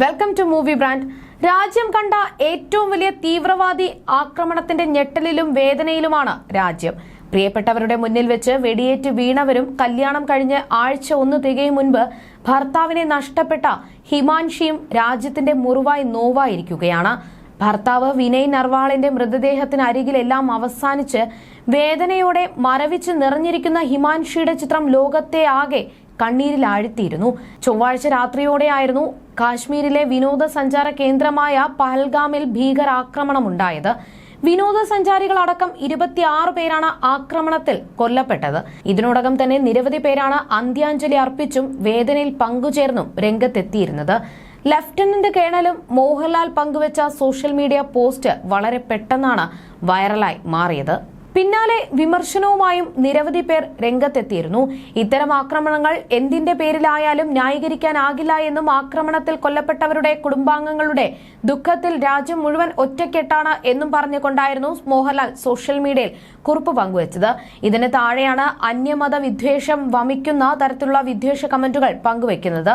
Welcome to movie brand രാജ്യം കണ്ട ഏറ്റവും വലിയ തീവ്രവാദി ആക്രമണത്തിന്റെ ഞെട്ടലിലും വേദനയിലുമാണ് രാജ്യം. പ്രിയപ്പെട്ടവരുടെ മുന്നിൽ വെച്ച് വെടിയേറ്റ് വീണവരും കല്യാണം കഴിഞ്ഞ് ആഴ്ച ഒന്ന് തികയും മുൻപ് ഭർത്താവിനെ നഷ്ടപ്പെട്ട ഹിമാൻഷിയും രാജ്യത്തിന്റെ മുറിവായി നോവായിരിക്കുകയാണ്. ഭർത്താവ് വിനയ് നർവാളിന്റെ മൃതദേഹത്തിന് അരികിലെല്ലാം അവസാനിച്ച് വേദനയോടെ മരവിച്ച് നിറഞ്ഞിരിക്കുന്ന ഹിമാൻഷിയുടെ ചിത്രം ലോകത്തെ ആകെ കണ്ണീരിൽ ആഴ്ത്തിയിരുന്നു ചൊവ്വാഴ്ച രാത്രിയോടെയായിരുന്നു കാശ്മീരിലെ വിനോദസഞ്ചാര കേന്ദ്രമായ പഹൽഗാമിൽ ഭീകരാക്രമണമുണ്ടായത്. വിനോദസഞ്ചാരികളടക്കം ഇരുപത്തിയാറ് പേരാണ് ആക്രമണത്തിൽ കൊല്ലപ്പെട്ടത്. ഇതിനോടകം തന്നെ നിരവധി പേരാണ് അന്ത്യാഞ്ജലി അർപ്പിച്ചും വേദനയിൽ പങ്കുചേർന്നും രംഗത്തെത്തിയിരുന്നത്. ലഫ്റ്റനന്റ് കേണലും മോഹൻലാൽ പങ്കുവച്ച സോഷ്യൽ മീഡിയ പോസ്റ്റ് വളരെ പെട്ടെന്നാണ് വൈറലായി മാറിയത്. പിന്നാലെ വിമർശനവുമായും നിരവധി പേർ രംഗത്തെത്തിയിരുന്നു. ഇത്തരം ആക്രമണങ്ങൾ എന്തിന്റെ പേരിലായാലും ന്യായീകരിക്കാനാകില്ല എന്നും ആക്രമണത്തിൽ കൊല്ലപ്പെട്ടവരുടെ കുടുംബാംഗങ്ങളുടെ ദുഃഖത്തിൽ രാജ്യം മുഴുവൻ ഒറ്റക്കെട്ടാണ് എന്നും പറഞ്ഞുകൊണ്ടായിരുന്നു മോഹൻലാൽ സോഷ്യൽ മീഡിയയിൽ കുറിപ്പ് പങ്കുവച്ചത്. ഇതിന് താഴെയാണ് അന്യമത വിദ്വേഷം വമിക്കുന്ന തരത്തിലുള്ള വിദ്വേഷ കമന്റുകൾ പങ്കുവെക്കുന്നത്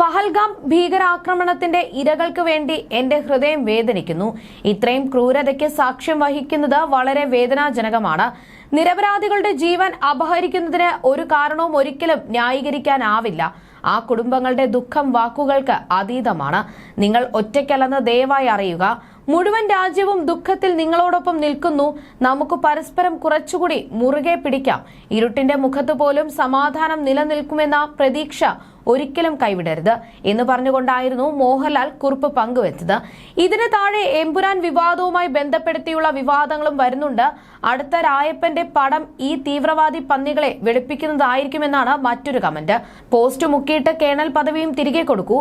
പഹൽഗാം ഭീകരാക്രമണത്തിന്റെ ഇരകൾക്ക് വേണ്ടി എന്റെ ഹൃദയം വേദനിക്കുന്നു. ഇത്രയും ക്രൂരതയ്ക്ക് സാക്ഷ്യം വഹിക്കുന്നത് വളരെ വേദനാജനകമാണ്. നിരപരാധികളുടെ ജീവൻ അപഹരിക്കുന്നതിന് ഒരു കാരണവും ഒരിക്കലും ന്യായീകരിക്കാനാവില്ല. ആ കുടുംബങ്ങളുടെ ദുഃഖം വാക്കുകൾക്ക് അതീതമാണ്. നിങ്ങൾ ഒറ്റയ്ക്കല്ലെന്ന് ദയവായി അറിയുക. മുഴുവൻ രാജ്യവും ദുഃഖത്തിൽ നിങ്ങളോടൊപ്പം നിൽക്കുന്നു. നമുക്ക് പരസ്പരം കുറച്ചുകൂടി മുറുകെ പിടിക്കാം. ഇരുട്ടിന്റെ മുഖത്ത് പോലും സമാധാനം നിലനിൽക്കുമെന്ന പ്രതീക്ഷ ഒരിക്കലും കൈവിടരുത്. എന്ന് പറഞ്ഞുകൊണ്ടായിരുന്നു മോഹൻലാൽ കുറിപ്പ് പങ്കുവച്ചത്. ഇതിന് താഴെ എമ്പുരാൻ വിവാദവുമായി ബന്ധപ്പെടുത്തിയുള്ള വിവാദങ്ങളും വരുന്നുണ്ട്. അടുത്ത രായപ്പന്റെ പടം ഈ തീവ്രവാദി പന്നികളെ വെളുപ്പിക്കുന്നതായിരിക്കുമെന്നാണ് മറ്റൊരു കമന്റ്. പോസ്റ്റ് മുക്കിയിട്ട് കേണൽ പദവിയും തിരികെ കൊടുക്കൂ.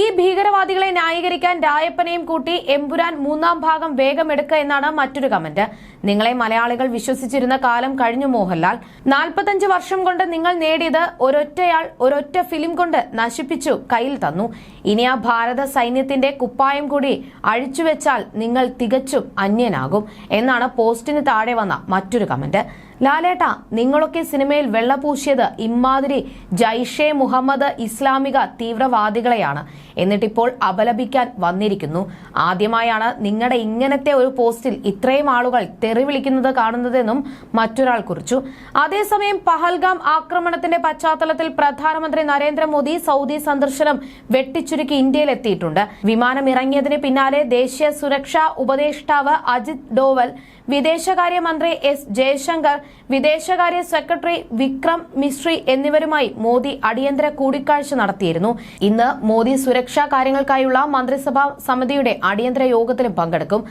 ഈ ഭീകരവാദികളെ ന്യായീകരിക്കാൻ രായപ്പനെയും കൂട്ടി എമ്പുരാൻ മൂന്നാം ഭാഗം വേഗം എടുക്കുക എന്നാണ് മറ്റൊരു കമന്റ്. നിങ്ങളെ മലയാളികൾ വിശ്വസിച്ചിരുന്ന കാലം കഴിഞ്ഞു മോഹൻലാൽ. നാൽപ്പത്തഞ്ച് വർഷം കൊണ്ട് നിങ്ങൾ നേടിയത് ഒരൊറ്റയാൾ ഒരൊറ്റ ഫിലിം കൊണ്ട് നശിപ്പിച്ചു കയ്യിൽ തന്നു. ഇനി ആ ഭാരത സൈന്യത്തിന്റെ കുപ്പായം കൂടി അഴിച്ചുവെച്ചാൽ നിങ്ങൾ തികച്ചും അന്യനാകും എന്നാണ് പോസ്റ്റിന് താഴെ വന്ന മറ്റൊരു കമന്റ്. ലാലേട്ട നിങ്ങളൊക്കെ സിനിമയിൽ വെള്ളപൂശിയത് ഇമ്മാതിരി ജൈഷെ മുഹമ്മദ് ഇസ്ലാമിക തീവ്രവാദികളെയാണ്. എന്നിട്ടിപ്പോൾ അപലപിക്കാൻ വന്നിരിക്കുന്നു. ആദ്യമായാണ് നിങ്ങളുടെ ഇങ്ങനത്തെ ഒരു പോസ്റ്റിൽ ഇത്രയും ആളുകൾ തെറി വിളിക്കുന്നത് കാണുന്നതെന്നും മറ്റൊരാൾ കുറിച്ചു. അതേസമയം പഹൽഗാം ആക്രമണത്തിന്റെ പശ്ചാത്തലത്തിൽ പ്രധാനമന്ത്രി നരേന്ദ്രമോദി സൗദി സന്ദർശനം വെട്ടിച്ചുരുക്കി ഇന്ത്യയിലെത്തിയിട്ടുണ്ട്. വിമാനം ഇറങ്ങിയതിന് പിന്നാലെ ദേശീയ സുരക്ഷാ ഉപദേഷ്ടാവ് അജിത് ഡോവൽ വിദേശകാര്യമന്ത്രി എസ് ജയശങ്കർ വിദേശകാര്യ സെക്രട്ടറി വിക്രം മിശ്രി എന്നിവരുമായി മോദി അടിയന്തര കൂടിക്കാഴ്ച നടത്തിയിരുന്നു. ഇന്ന് മോദി സുരക്ഷാ കാര്യങ്ങൾക്കായുള്ള മന്ത്രിസഭാ സമിതിയുടെ അടിയന്തര യോഗത്തിലും പങ്കെടുക്കും.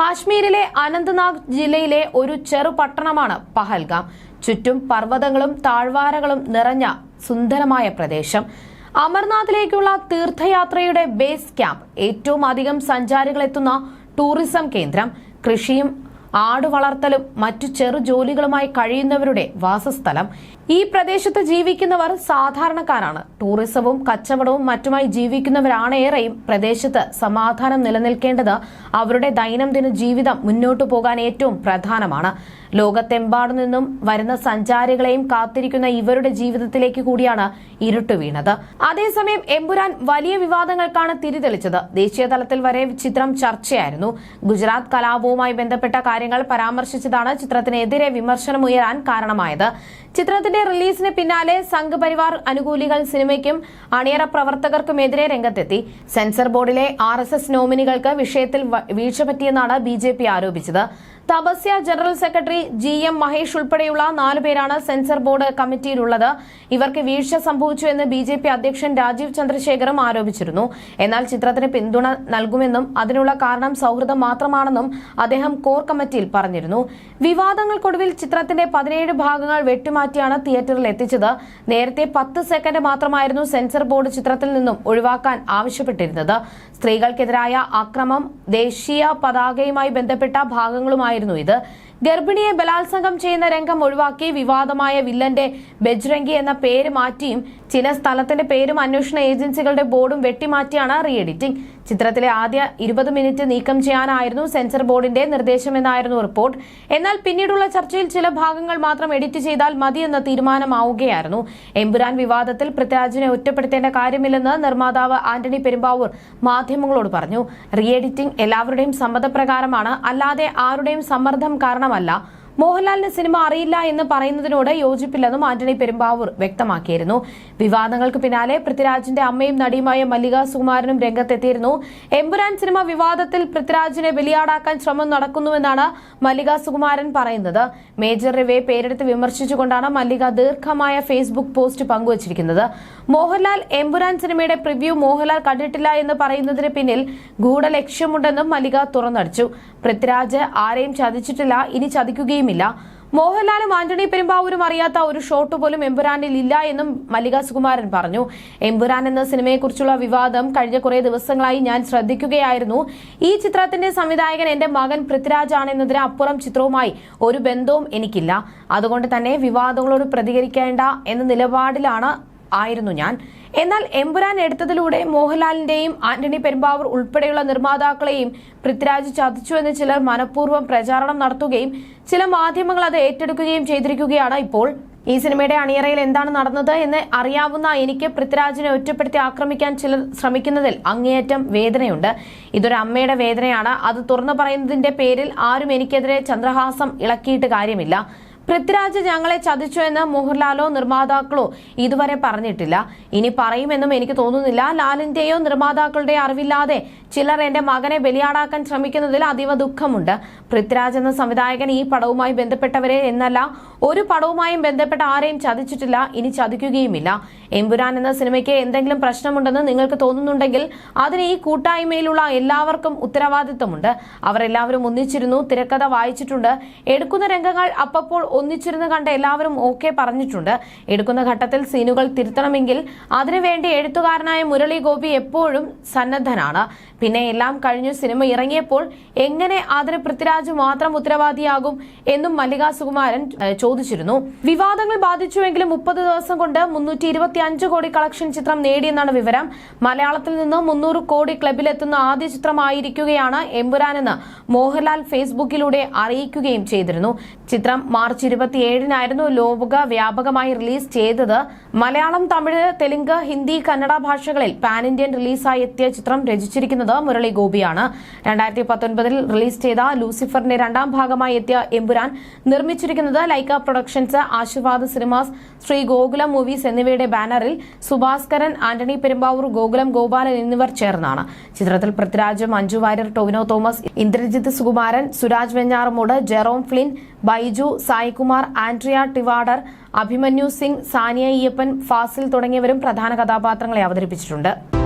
കാശ്മീരിലെ അനന്ത്നാഗ് ജില്ലയിലെ ഒരു ചെറു പട്ടണമാണ് പഹൽഗാം. ചുറ്റും പർവതങ്ങളും താഴ്വാരകളും നിറഞ്ഞ സുന്ദരമായ പ്രദേശം. അമർനാഥിലേക്കുള്ള തീർത്ഥയാത്രയുടെ ബേസ് ക്യാമ്പ് ഏറ്റവും അധികം സഞ്ചാരികളെത്തുന്ന ടൂറിസം കേന്ദ്രം. കൃഷിയും ആട് വളർത്തലും മറ്റു ചെറു ജോലികളുമായി കഴിയുന്നവരുടെ വാസസ്ഥലം ഈ പ്രദേശത്ത് ജീവിക്കുന്നവർ സാധാരണക്കാരാണ്. ടൂറിസവും കച്ചവടവും മറ്റുമായി ജീവിക്കുന്നവരാണ് ഏറെയും പ്രദേശത്ത് സമാധാനം നിലനിൽക്കേണ്ടത് അവരുടെ ദൈനംദിന ജീവിതം മുന്നോട്ടു പോകാൻ ഏറ്റവും പ്രധാനമാണ്. ലോകത്തെമ്പാടു നിന്നും വരുന്ന സഞ്ചാരികളെയും കാത്തിരിക്കുന്ന ഇവരുടെ ജീവിതത്തിലേക്ക് കൂടിയാണ് ഇരുട്ട് വീണത്. അതേസമയം എമ്പുരാൻ വലിയ വിവാദങ്ങൾക്കാണ് തിരിതെളിച്ചത്. ദേശീയ തലത്തിൽ വരെ ചിത്രം ചർച്ചയായിരുന്നു. ഗുജറാത്ത് കലാപവുമായി ബന്ധപ്പെട്ട കാര്യങ്ങൾ പരാമർശിച്ചതാണ് ചിത്രത്തിനെതിരെ വിമർശനമുയരാൻ കാരണമായത്. ചിത്രത്തിന്റെ റിലീസിന് പിന്നാലെ സംഘപരിവാർ അനുകൂലികൾ സിനിമയ്ക്കും അണിയറ പ്രവർത്തകർക്കുമെതിരെ രംഗത്തെത്തി. സെൻസർ ബോർഡിലെ ആർ എസ് എസ് നോമിനികൾക്ക് വിഷയത്തിൽ വീഴ്ച പറ്റിയെന്നാണ് B J P ആരോപിച്ചത്. Thapasya general secretary G M Mahesh ഉൾപ്പെടെയുള്ള നാലുപേരാണ് സെൻസർ ബോർഡ് കമ്മിറ്റിയിലുള്ളത്. ഇവർക്ക് വീഴ്ച സംഭവിച്ചു എന്ന് ബി ജെ പി അധ്യക്ഷൻ രാജീവ് ചന്ദ്രശേഖറും ആരോപിച്ചിരുന്നു. എന്നാൽ ചിത്രത്തിന് പിന്തുണ നൽകുമെന്നും അതിനുള്ള കാരണം സൗഹൃദം മാത്രമാണെന്നും അദ്ദേഹം കോർ കമ്മിറ്റിയിൽ പറഞ്ഞിരുന്നു. വിവാദങ്ങൾക്കൊടുവിൽ ചിത്രത്തിന്റെ പതിനേഴ് ഭാഗങ്ങൾ വെട്ടിമാറ്റിയാണ് തിയേറ്ററിൽ എത്തിച്ചത് നേരത്തെ പത്ത് സെക്കൻഡ് മാത്രമായിരുന്നു സെൻസർ ബോർഡ് ചിത്രത്തിൽ നിന്നും ഒഴിവാക്കാൻ ആവശ്യപ്പെട്ടിരുന്നത്. സ്ത്രീകൾക്കെതിരായ അക്രമം ദേശീയ പതാകയുമായി ബന്ധപ്പെട്ട ഭാഗങ്ങളുമായിരുന്നു ഇത്. ഗർഭിണിയെ ബലാത്സംഗം ചെയ്യുന്ന രംഗം ഒഴിവാക്കി വിവാദമായ വില്ലന്റെ ബജ്രംഗി എന്ന പേര് മാറ്റിയും ചില സ്ഥലത്തിന്റെ പേരും അന്വേഷണ ഏജൻസികളുടെ ബോർഡും വെട്ടിമാറ്റിയാണ് റീ എഡിറ്റിംഗ് ചിത്രത്തിലെ ആദ്യ ഇരുപത് മിനിറ്റ് നീക്കം ചെയ്യാനായിരുന്നു സെൻസർ ബോർഡിന്റെ നിർദ്ദേശമെന്നായിരുന്നു റിപ്പോർട്ട്. എന്നാൽ പിന്നീടുള്ള ചർച്ചയിൽ ചില ഭാഗങ്ങൾ മാത്രം എഡിറ്റ് ചെയ്താൽ മതിയെന്ന തീരുമാനമാവുകയായിരുന്നു. എമ്പുരാൻ വിവാദത്തിൽ പൃഥ്വിരാജിനെ ഒറ്റപ്പെടുത്തേണ്ട കാര്യമില്ലെന്ന് നിർമ്മാതാവ് ആന്റണി പെരുമ്പാവൂർ മാധ്യമങ്ങളോട് പറഞ്ഞു. റീ എഡിറ്റിംഗ് എല്ലാവരുടെയും സമ്മതപ്രകാരമാണ് അല്ലാതെ ആരുടെയും സമ്മർദ്ദം കാരണമല്ല. മോഹൻലാലിന് സിനിമ അറിയില്ല എന്ന് പറയുന്നതിനോട് യോജിപ്പില്ലെന്നും ആന്റണി പെരുമ്പാവൂർ വ്യക്തമാക്കിയിരുന്നു. വിവാദങ്ങൾക്ക് പിന്നാലെ പൃഥ്വിരാജിന്റെ അമ്മയും നടിയുമായ മല്ലിക സുകുമാരനും രംഗത്തെത്തിയിരുന്നു. എമ്പുരാൻ സിനിമ വിവാദത്തിൽ പൃഥ്വിരാജിനെ ബലിയാടാക്കാൻ ശ്രമം നടക്കുന്നുവെന്നാണ് മല്ലിക സുകുമാരൻ പറയുന്നത്. മേജർ രവിയെ പേരെടുത്ത് വിമർശിച്ചുകൊണ്ടാണ് മല്ലിക ദീർഘമായ ഫേസ്ബുക്ക് പോസ്റ്റ് പങ്കുവച്ചിരിക്കുന്നത്. മോഹൻലാൽ എമ്പുരാൻ സിനിമയുടെ പ്രിവ്യൂ മോഹൻലാൽ കണ്ടിട്ടില്ല എന്ന് പറയുന്നതിന് പിന്നിൽ ഗൂഢലക്ഷ്യമുണ്ടെന്നും മല്ലിക തുറന്നടിച്ചു. പൃഥ്വിരാജ് ആരെയും ചതിച്ചിട്ടില്ല ഇനി ചതിക്കുകയുമില്ല. മോഹൻലാലും ആന്റണി പെരുമ്പാവൂരും അറിയാത്ത ഒരു ഷോട്ട് പോലും എമ്പുരാനിൽ ഇല്ല എന്നും മല്ലിക സുകുമാരൻ പറഞ്ഞു. എമ്പുരാൻ എന്ന സിനിമയെക്കുറിച്ചുള്ള വിവാദം കഴിഞ്ഞ കുറെ ദിവസങ്ങളായി ഞാൻ ശ്രദ്ധിക്കുകയായിരുന്നു. ഈ ചിത്രത്തിന്റെ സംവിധായകൻ എന്റെ മകൻ പൃഥ്വിരാജ് ആണെന്നതിന് അപ്പുറം ചിത്രവുമായി ഒരു ബന്ധവും എനിക്കില്ല. അതുകൊണ്ട് തന്നെ വിവാദങ്ങളോട് പ്രതികരിക്കേണ്ട എന്ന നിലപാടിലാണ് ആയിരുന്നു ഞാൻ. എന്നാൽ എമ്പുരാൻ എടുത്തതിലൂടെ മോഹൻലാലിന്റെയും ആന്റണി പെരുമ്പാവൂർ ഉൾപ്പെടെയുള്ള നിർമ്മാതാക്കളെയും പൃഥ്വിരാജ് ചതിച്ചുവെന്ന് ചിലർ മനഃപൂർവം പ്രചാരണം നടത്തുകയും ചില മാധ്യമങ്ങൾ അത് ഏറ്റെടുക്കുകയും ചെയ്തിരിക്കുകയാണ് ഇപ്പോൾ. ഈ സിനിമയുടെ അണിയറയിൽ എന്താണ് നടന്നത് എന്ന് അറിയാവുന്ന എനിക്ക് പൃഥ്വിരാജിനെ ഒറ്റപ്പെടുത്തി ആക്രമിക്കാൻ ചിലർ ശ്രമിക്കുന്നതിൽ അങ്ങേയറ്റം വേദനയുണ്ട്. ഇതൊരു അമ്മയുടെ വേദനയാണ്. അത് തുറന്നു പറയുന്നതിന്റെ പേരിൽ ആരും എനിക്കെതിരെ ചന്ദ്രഹാസം ഇളക്കിയിട്ട് കാര്യമില്ല. പൃഥ്വിരാജ് ഞങ്ങളെ ചതിച്ചു എന്ന് മോഹൻലാലോ നിർമ്മാതാക്കളോ ഇതുവരെ പറഞ്ഞിട്ടില്ല. ഇനി പറയുമെന്നും എനിക്ക് തോന്നുന്നില്ല. ലാലിന്റെയോ നിർമ്മാതാക്കളുടെയോ അറിവില്ലാതെ ചിലർ എന്റെ മകനെ ബലിയാടാക്കാൻ ശ്രമിക്കുന്നതിൽ അതീവ ദുഃഖമുണ്ട്. പൃഥ്വിരാജ് എന്ന സംവിധായകൻ ഈ പടവുമായി ബന്ധപ്പെട്ടവരെ എന്നല്ല ഒരു പടവുമായും ബന്ധപ്പെട്ട ആരെയും ചതിച്ചിട്ടില്ല ഇനി ചതിക്കുകയുമില്ല. എമ്പുരാൻ എന്ന സിനിമയ്ക്ക് എന്തെങ്കിലും പ്രശ്നമുണ്ടെന്ന് നിങ്ങൾക്ക് തോന്നുന്നുണ്ടെങ്കിൽ അതിന് ഈ കൂട്ടായ്മയിലുള്ള എല്ലാവർക്കും ഉത്തരവാദിത്വമുണ്ട്. അവരെല്ലാവരും ഒന്നിച്ചിരുന്നു തിരക്കഥ വായിച്ചിട്ടുണ്ട്. എടുക്കുന്ന രംഗങ്ങൾ അപ്പപ്പോൾ ഒന്നിച്ചിരുന്ന് കണ്ട എല്ലാവരും ഓക്കെ പറഞ്ഞിട്ടുണ്ട്. എടുക്കുന്ന ഘട്ടത്തിൽ സീനുകൾ തിരുത്തണമെങ്കിൽ അതിനുവേണ്ടി എഴുത്തുകാരനായ മുരളി ഗോപി എപ്പോഴും സന്നദ്ധനാണ്. പിന്നെ എല്ലാം കഴിഞ്ഞു സിനിമ ഇറങ്ങിയപ്പോൾ എങ്ങനെ അതിന് പൃഥ്വിരാജ് മാത്രം ഉത്തരവാദിയാകും എന്നും മല്ലിക സുകുമാരൻ ചോദിച്ചിരുന്നു. വിവാദങ്ങൾ ബാധിച്ചുവെങ്കിലും മുപ്പത് ദിവസം കൊണ്ട് മുന്നൂറ്റി ഇരുപത്തി അഞ്ച് കോടി കളക്ഷൻ ചിത്രം നേടിയെന്നാണ് വിവരം. മലയാളത്തിൽ നിന്ന് മുന്നൂറ് കോടി ക്ലബിലെത്തുന്ന ആദ്യ ചിത്രമായിരിക്കുകയാണ് എമ്പുരാനെന്ന് മോഹൻലാൽ ഫേസ്ബുക്കിലൂടെ അറിയിക്കുകയും ചെയ്തിരുന്നു. ചിത്രം മാർച്ച് ഇരുപത്തിയേഴിനായിരുന്നു ലോവുക വ്യാപകമായി റിലീസ് ചെയ്തത്. മലയാളം തമിഴ് തെലുങ്ക് ഹിന്ദി കന്നഡ ഭാഷകളിൽ പാൻ ഇന്ത്യൻ റിലീസായി എത്തിയ ചിത്രം രചിച്ചിരിക്കുന്നത് മുരളി ഗോപിയാണ്. രണ്ടായിരത്തി പത്തൊൻപതിൽ റിലീസ് ചെയ്ത ലൂസിഫറിന്റെ രണ്ടാം ഭാഗമായി എത്തിയ എമ്പുരാൻ നിർമ്മിച്ചിരിക്കുന്നത് Lyca productions Aashirvad cinemas Sree Gokulam movies എന്നിവയുടെ ബാനറിൽ സുഭാസ്കരൻ ആന്റണി പെരുമ്പാവൂർ ഗോകുലം ഗോപാലൻ എന്നിവർ ചേർന്നാണ്. ചിത്രത്തിൽ Prithviraj Manju Warrier Tovino Thomas Indrajith Sukumaran Suraj Venjaramoodu Jerome Flynn Baiju Saikumar Andrea Tivadar Abhimanyu Singh Saniya Iyappan Fazil തുടങ്ങിയവരും പ്രധാന കഥാപാത്രങ്ങളെ അവതരിപ്പിച്ചിട്ടുണ്ട്.